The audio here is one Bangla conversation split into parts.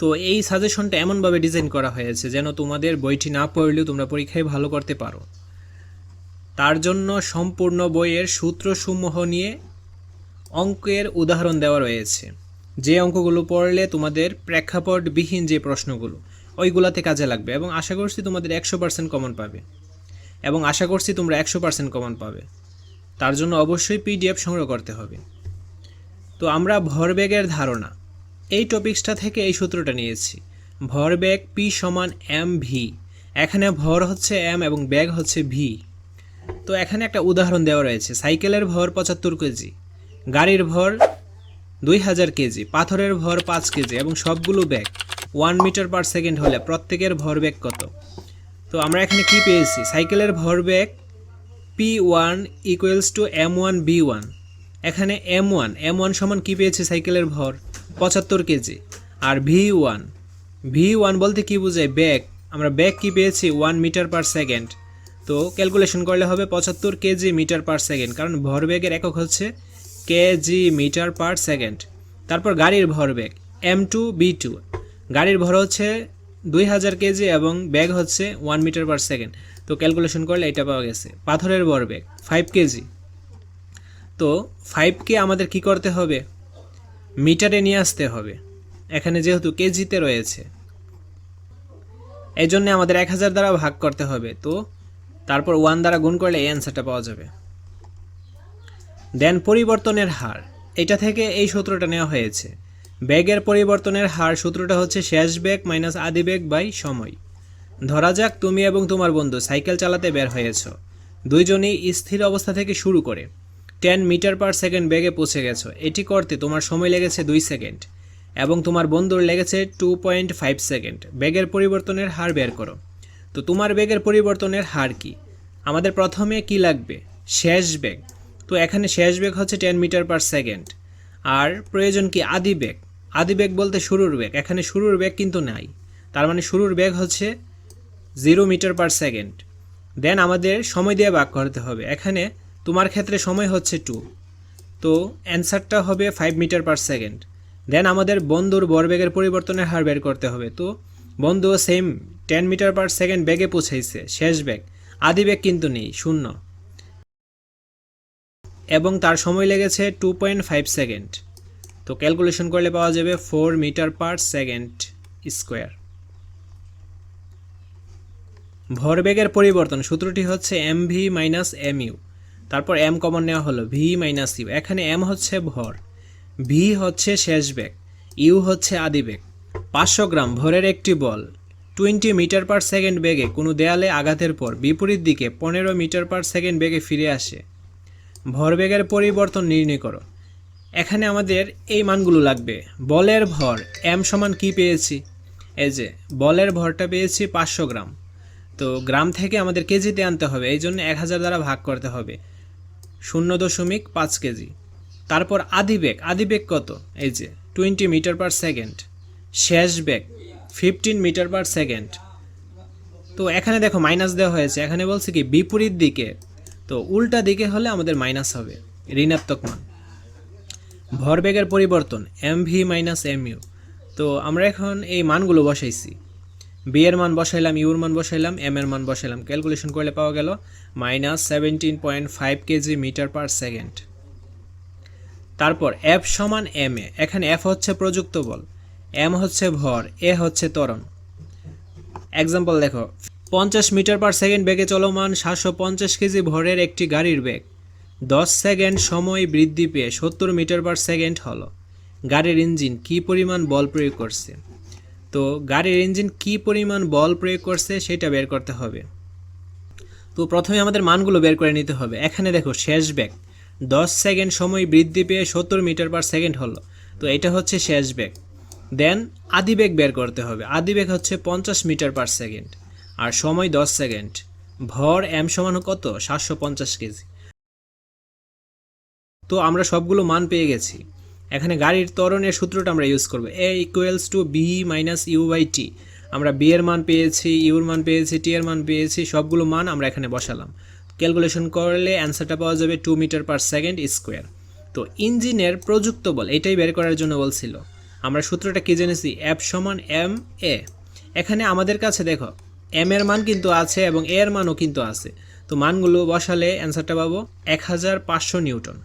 তো এই সাজেশনটা এমনভাবে ডিজাইন করা হয়েছে যেন তোমাদের বইটি না পড়লেও তোমরা পরীক্ষায় ভালো করতে পারো। তার জন্য সম্পূর্ণ বইয়ের সূত্রসমূহ নিয়ে অঙ্কের উদাহরণ দেওয়া রয়েছে। যে অঙ্কগুলো পড়লে তোমাদের প্রেক্ষাপটবিহীন যে প্রশ্নগুলো, ওইগুলাতে কাজে লাগবে এবং আশা করছি তোমাদের একশো পার্সেন্ট কমন পাবে। এবং আশা করছি তোমরা একশো পার্সেন্ট কমন পাবে। তার জন্য অবশ্যই পিডিএফ সংগ্রহ করতে হবে। তো আমরা ভরবেগের ধারণা এই টপিক্সটা থেকে এই সূত্রটা নিয়েছি। ভরবেগ পি সমান এম ভি এখানে ভর হচ্ছে এম এবং ব্যাগ হচ্ছে ভি তো এখানে একটা উদাহরণ দেওয়া রয়েছে। সাইকেলের ভর পঁচাত্তর কেজি, গাড়ির ভর দুই হাজার কেজি, পাথরের ভর পাঁচ কেজি এবং সবগুলো ব্যাগ ওয়ান মিটার পার সেকেন্ড হলে প্রত্যেকের ভরবেগ কত? তো আমরা এখানে কি পেয়েছি? সাইকেলের ভরবেগ P one equals to M one B one এখানে এম ওয়ান এম ওয়ান সমান কী পেয়েছে? সাইকেলের ভর পঁচাত্তর কেজি। আর ভি ওয়ান। ভি ওয়ান বলতে কী বোঝায়? ব্যাগ। আমরা ব্যাগ কী পেয়েছি? One metre per second. তো ক্যালকুলেশন করলে হবে পঁচাত্তর কেজি মিটার পার সেকেন্ড। কারণ ভরবেগের একক হচ্ছে কেজি মিটার পার সেকেন্ড। তারপর গাড়ির ভরবেগ এম টু, বি টু। গাড়ির ভর হচ্ছে দুই হাজার কেজি এবং ব্যাগ হচ্ছে ওয়ান মিটার পার সেকেন্ড। তো ক্যালকুলেশন করলে এটা পাওয়া গেছে। পাথরের ভরবেগ ফাইভ কেজি। তো ফাইভকে আমাদের কি করতে হবে? মিটারে নিয়ে আসতে হবে। এখানে যেহেতু কেজিতে রয়েছে। এই জন্য আমাদের এক হাজার দ্বারা ভাগ করতে হবে। তো তারপর ওয়ান দ্বারা গুণ করলে এই অ্যান্সারটা পাওয়া যাবে। দেন পরিবর্তনের হার। এটা থেকে এই সূত্রটা নেওয়া হয়েছে। ব্যাগের পরিবর্তনের হার সূত্রটা হচ্ছে শেষ বেগ মাইনাস আদি বেগ বাই সময়। ধরা যাক তুমি এবং তোমার বন্ধু সাইকেল চালাতে বের হয়েছ। দুইজনেই স্থির অবস্থা থেকে শুরু করে। টেন মিটার পার সেকেন্ড বেগে পৌঁছে গেছো। এটি করতে তোমার সময় লেগেছে দুই সেকেন্ড এবং তোমার বন্ধুর লেগেছে টু পয়েন্ট ফাইভ সেকেন্ড। বেগের পরিবর্তনের হার বের করো। তো তোমার বেগের পরিবর্তনের হার কি? আমাদের প্রথমে কি লাগবে? শেষ বেগ। তো এখানে শেষ বেগ হচ্ছে টেন মিটার পার সেকেন্ড। আর প্রয়োজন কি? আদি বেগ। আদি বেগ বলতে শুরুর বেগ। এখানে শুরুর বেগ কিন্তু নাই। তার মানে শুরুর বেগ হচ্ছে zero metre per second. Then আমাদের সময় দিয়ে ভাগ করতে হবে। এখানে তোমার ক্ষেত্রে সময় হচ্ছে টু তো অ্যান্সারটা হবে five metre per second then আমাদের বন্ধুর ভরবেগের পরিবর্তনের হার বের করতে হবে। তো বন্ধু same ten metre per second বেগে পৌঁছাইছে, শেষ বেগ। আদি বেগ কিন্তু নেই, শূন্য। এবং তার সময় লেগেছে টু পয়েন্ট ফাইভ সেকেন্ড তো ক্যালকুলেশন করলে পাওয়া যাবে four metre per second square ভরবেগের পরিবর্তন, সূত্রটি হচ্ছে M V minus M U তারপর এম কমন নেওয়া হলো ভি মাইনাস ইউ এখানে এম হচ্ছে ভর ভি হচ্ছে শেষ বেগ ইউ হচ্ছে আদি বেগ পাঁচশো গ্রাম ভরের একটি ball twenty metre per second বেগে কোনো দেয়ালে আঘাতের পর বিপরীত দিকে পনেরো মিটার পার সেকেন্ড বেগে ফিরে আসে। ভরবেগের পরিবর্তন নির্ণয় করো। এখানে আমাদের এই মানগুলো লাগবে। বলের ভর এম সমান কি পেয়েছি? এই যে, বলের ভরটা পেয়েছি পাঁচশো গ্রাম। তো গ্রাম থেকে আমাদের কেজিতে আনতে হবে এই জন্য এক হাজার দ্বারা ভাগ করতে হবে। শূন্য দশমিক পাঁচ কেজি। তারপর আদি বেগ আদি বেগ কত? এই যে টোয়েন্টি মিটার পার সেকেন্ড শেষ বেগ ফিফটিন মিটার পার সেকেন্ড তো এখানে দেখো মাইনাস দেওয়া হয়েছে। এখানে বলছে কি, বিপরীত দিকে। তো উল্টা দিকে হলে আমাদের মাইনাস হবে, ঋণাত্মক মান। ভরবেগের পরিবর্তন M V minus M U তো আমরা এখন এই মানগুলো বসাইছি। বি এর মান বসাইলাম ইউর মান বসাইলাম এম এর মান বসাইলাম। ক্যালকুলেশন করলে পাওয়া গেল minus seventeen point five KG metre per second. তারপর এফ সমান এম এ এখানে এফ হচ্ছে প্রযুক্ত বল এম হচ্ছে ভর এ হচ্ছে ত্বরণ। এক্সাম্পল দেখো, পঞ্চাশ মিটার পার সেকেন্ড বেগে চলমান সাতশো পঞ্চাশ কেজি ভরের একটি গাড়ির বেগ। দশ সেকেন্ড সময় বৃদ্ধি পেয়ে সত্তর মিটার পার সেকেন্ড হলো। গাড়ির ইঞ্জিন কী পরিমাণ বল প্রয়োগ করছে? তো গাড়ির ইঞ্জিন কী পরিমাণ বল প্রয়োগ করছে সেটা বের করতে হবে। তো প্রথমে আমাদের মানগুলো বের করে নিতে হবে। এখানে দেখো, শেষ ব্যাগ। দশ সেকেন্ড সময় বৃদ্ধি পেয়ে সত্তর মিটার পার সেকেন্ড হলো। তো এটা হচ্ছে শেষ ব্যাগ। দেন আদি আদিবেগ বের করতে হবে। আদি আদিবেগ হচ্ছে পঞ্চাশ মিটার পার সেকেন্ড। আর সময় দশ সেকেন্ড। ভর এম সমান কত? সাতশো পঞ্চাশ কেজি। তো আমরা সবগুলো মান পেয়ে গেছি। এখানে গাড়ির ত্বরণের সূত্রটা আমরা ইউজ করব। A equals to B minus U by T আমরা বি এর মান পেয়েছি ইউর মান পেয়েছি টি এর মান পেয়েছি, সবগুলো মান আমরা এখানে বসালাম। ক্যালকুলেশন করলে অ্যান্সারটা পাওয়া যাবে two metre per second square তো ইঞ্জিনের প্রযুক্ত বল, এটাই বের করার জন্য বলছিল আমরা সূত্রটা কি জেনেছি? অ্যাপ সমান এম এ এখানে আমাদের কাছে দেখো এম এর মান কিন্তু আছে এবং এ এর মানও কিন্তু আছে। তো মানগুলো বসালে অ্যান্সারটা পাবো এক হাজার পাঁচশো নিউটন।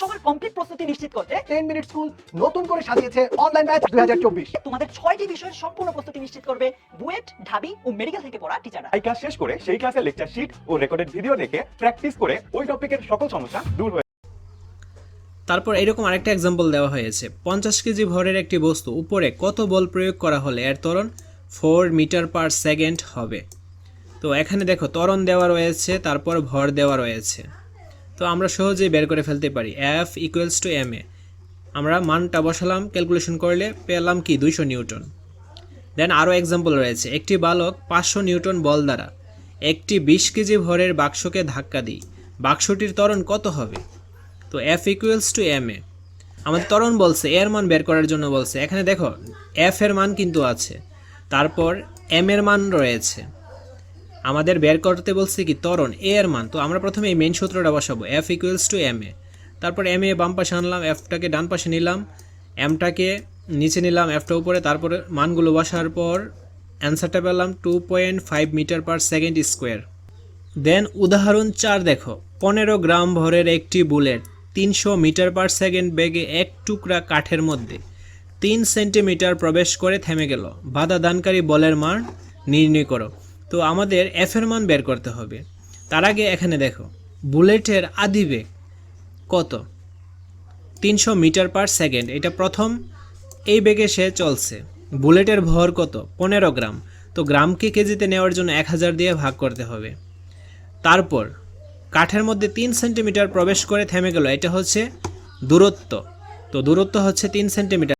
সবার কমপ্লিট প্রস্তুতি নিশ্চিত করতে টেন মিনিট স্কুল নতুন করে সাজিয়েছে অনলাইন ব্যাচ দুই হাজার চব্বিশ। তোমাদের ছয়টি বিষয়ের সম্পূর্ণ প্রস্তুতি নিশ্চিত করবে বুয়েট ঢাবি ও মেডিকেল থেকে পড়া টিচাররা এই ক্লাস শেষ করে সেই ক্লাসের লেকচার শিট ও রেকর্ডেড ভিডিও দেখে প্র্যাকটিস করে ওই টপিকের সকল সমস্যা দূর হয়ে তারপর এরকম আরেকটা এক্সাম্পল দেওয়া হয়েছে। পঞ্চাশ কেজি ভরের একটি বস্তু উপরে কত বল প্রয়োগ করা হলে এর ত্বরণ? ফোর মিটার পার সেকেন্ড হবে। তো এখানে দেখো ত্বরণ দেওয়া রয়েছে তারপর ভর দেওয়া রয়েছে। তো আমরা সহজেই বের করে ফেলতে পারি। F equals to M A আমরা মানটা বসালাম ক্যালকুলেশন করলে পেলাম কি? দুইশো নিউটন। দেন আরও এক্সাম্পল রয়েছে। একটি বালক পাঁচশো নিউটন বল দ্বারা একটি বিশ কেজি ভরের বাক্সকে ধাক্কা দিই। বাক্সটির ত্বরণ কত হবে? তো F equals to M A আমাদের ত্বরণ বলছে, এর মান বের করার জন্য বলছে। এখানে দেখো এফ এর মান কিন্তু আছে। তারপর এম এর মান রয়েছে। আমাদের বের করতে বলছে কি, ত্বরণ এ এর মান। তো আমরা প্রথমে এই মেন সূত্রটা বসাবো। F equals to M A তারপর এম এ বাম পাশে আনলাম এফটাকে ডান পাশে নিলাম এমটাকে নিচে নিলাম এফটা উপরে, তারপরে মানগুলো বসার পর অ্যান্সারটা পেলাম two point five metre per second square then উদাহরণ চার দেখো। পনেরো গ্রাম ভরের একটি বুলেট তিনশো মিটার পার সেকেন্ড বেগে এক টুকরা কাঠের মধ্যে তিন সেন্টিমিটার প্রবেশ করে থেমে গেল। বাধা দানকারী বলের মান নির্ণয় করো। তো আমাদের এফ এর মান বের করতে হবে। তার আগে এখানে দেখো, বুলেটের আদিবেগ কত? তিনশো মিটার পার সেকেন্ড। এটা প্রথম, এই বেগে সে চলছে। বুলেটের ভর কত? পনেরো গ্রাম। তো গ্রামকে কেজিতে নেওয়ার জন্য এক হাজার দিয়ে ভাগ করতে হবে। তারপর, কাঠের মধ্যে তিন সেন্টিমিটার প্রবেশ করে থেমে গেল। এটা হচ্ছে দূরত্ব। তো দূরত্ব হচ্ছে তিন সেন্টিমিটার।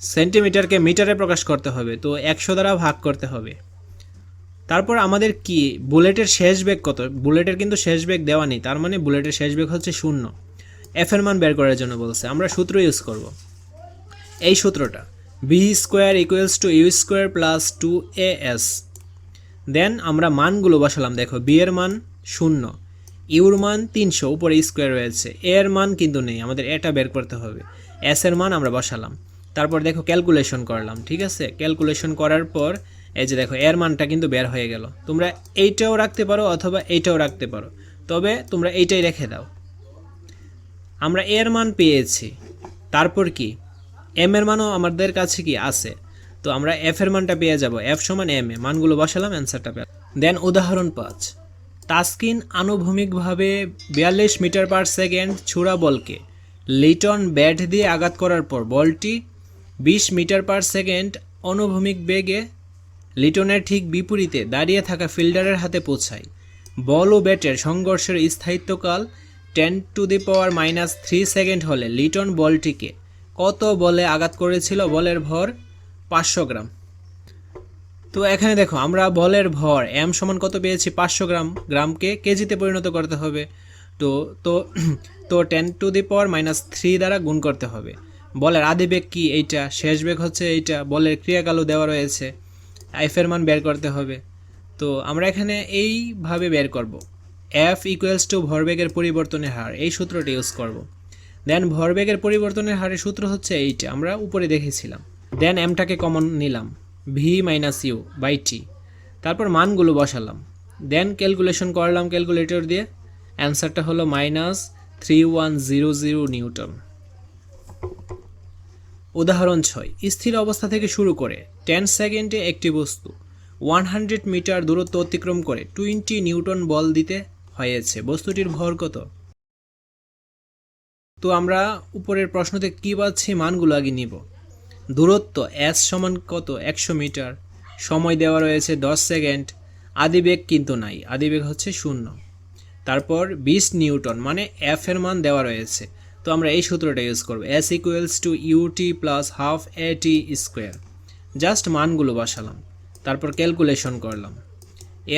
সেন্টিমিটারকে মিটারে প্রকাশ করতে হবে। তো একশো দ্বারা ভাগ করতে হবে। তারপর আমাদের কি? বুলেটের শেষ বেগ কত? বুলেটের কিন্তু শেষ বেগ দেওয়া নেই। তার মানে বুলেটের শেষ বেগ হচ্ছে শূন্য। এফ এর মান বের করার জন্য বলছে। আমরা সূত্র ইউজ করব। এই সূত্রটা। B square equals to U square plus two A S then আমরা মানগুলো বসালাম। দেখো বি এর মান শূন্য। ইউর মান তিনশো। উপরে স্কোয়ার রয়েছে। এ এর মান কিন্তু নেই। আমাদের এটা বের করতে হবে। এস এর মান আমরা বসালাম। তারপর দেখো ক্যালকুলেশন করলাম। ঠিক আছে? ক্যালকুলেশন করার পর এই যে দেখো, এর মানটা কিন্তু বের হয়ে গেল। তোমরা এইটাও রাখতে পারো অথবা এইটাও রাখতে পারো। তবে তোমরা এইটাই রেখে দাও। আমরা এর মান পেয়েছি। তারপর কি? এম এর মানও আমাদের কাছে কি আছে? তো আমরা এফ এর মানটা পেয়ে যাব। এফ সমান এম এ। মানগুলো বসালাম অ্যান্সারটা পেলাম। দেন উদাহরণ পাঁচ। তাস্কিন আনুভূমিকভাবে বিয়াল্লিশ মিটার পার সেকেন্ড ছুড়া বলকে লিটন ব্যাট দিয়ে আঘাত করার পর বলটি বিশ মিটার পার সেকেন্ড অনুভূমিক বেগে লিটনের ঠিক বিপরীতে দাঁড়িয়ে থাকা ফিল্ডারের হাতে পৌঁছায়। বল ও ব্যাটের সংঘর্ষের স্থায়িত্বকাল ten to the power minus three second হলে লিটন বলটিকে কত বলে আঘাত করেছিল বলের ভর পাঁচশো গ্রাম। তো এখানে দেখো, আমরা বলের ভর এম সমান কত পেয়েছি? পাঁচশো গ্রাম, গ্রামকে কেজিতে পরিণত করতে হবে। তো তো তো ten to the power minus three দ্বারা গুণ করতে হবে। বলের আদি বেগ কি? এইটা। শেষ বেগ হচ্ছে এইটা। বলের ক্রিয়াকালও দেওয়া রয়েছে। এফের মান বের করতে হবে। তো আমরা এখানে এইভাবে বের করব। এফ ইকুয়ালস টু ভরবেগের পরিবর্তনের হার, এই সূত্রটি ইউজ করব। দেন ভরবেগের পরিবর্তনের হারের সূত্র হচ্ছে এইটা, আমরা উপরে দেখেছিলাম। দেন এমটাকে কমন নিলাম V minus U by T তারপর মানগুলো বসালাম। দেন ক্যালকুলেশন করলাম ক্যালকুলেটর দিয়ে। অ্যান্সারটা হলো minus three one zero zero newton উদাহরণ ছয়, স্থির অবস্থা থেকে শুরু করে টেন সেকেন্ডে একটি বস্তু ওয়ান হান্ড্রেড মিটার দূরত্ব অতিক্রম করে টোয়েন্টি নিউটন বল দিতে হয়েছে। বস্তুটির ভর কত? তো আমরা উপরের প্রশ্নতে কী পাচ্ছি? মানগুলো আগে নিব। দূরত্ব এস সমান কত? একশো মিটার। সময় দেওয়া রয়েছে দশ সেকেন্ড আদিবেগ কিন্তু নাই। আদিবেগ হচ্ছে শূন্য। তারপর বিশ নিউটন মানে এফ এর মান দেওয়া রয়েছে। তো আমরা এই সূত্রটা ইউজ করব। S equals to U T plus half A T square just মানগুলো বসালাম। তারপর ক্যালকুলেশন করলাম।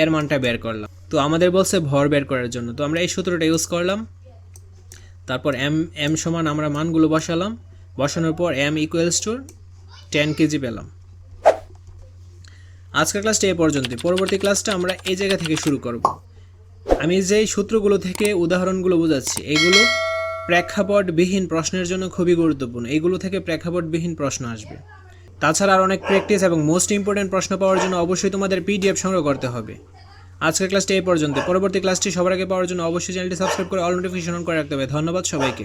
এর মানটা বের করলাম। তো আমাদের বলছে ভর বের করার জন্য। তো আমরা এই সূত্রটা ইউজ করলাম। তারপর এম এম সমান আমরা মানগুলো বসালাম। বসানোর পর M equals to ten KG পেলাম। আজকের ক্লাসটা এ পর্যন্তই। পরবর্তী ক্লাসটা আমরা এই জায়গা থেকে শুরু করব। আমি যেই সূত্রগুলো থেকে উদাহরণগুলো বোঝাচ্ছি, এগুলো প্রেক্ষাপটবিহীন প্রশ্নের জন্য খুবই গুরুত্বপূর্ণ। এগুলো থেকে প্রেক্ষাপটবিহীন প্রশ্ন আসবে। তাছাড়া আর অনেক প্র্যাকটিস এবং মোস্ট ইম্পর্টেন্ট প্রশ্ন পাওয়ার জন্য অবশ্যই তোমাদের পিডিএফ সংগ্রহ করতে হবে। আজকের ক্লাসটি এই পর্যন্ত পরবর্তী ক্লাসটি সবার আগে পাওয়ার জন্য অবশ্যই চ্যানেলটি সাবস্ক্রাইব করে অল নোটিফিকেশন অন করে রাখতে হবে। ধন্যবাদ সবাইকে।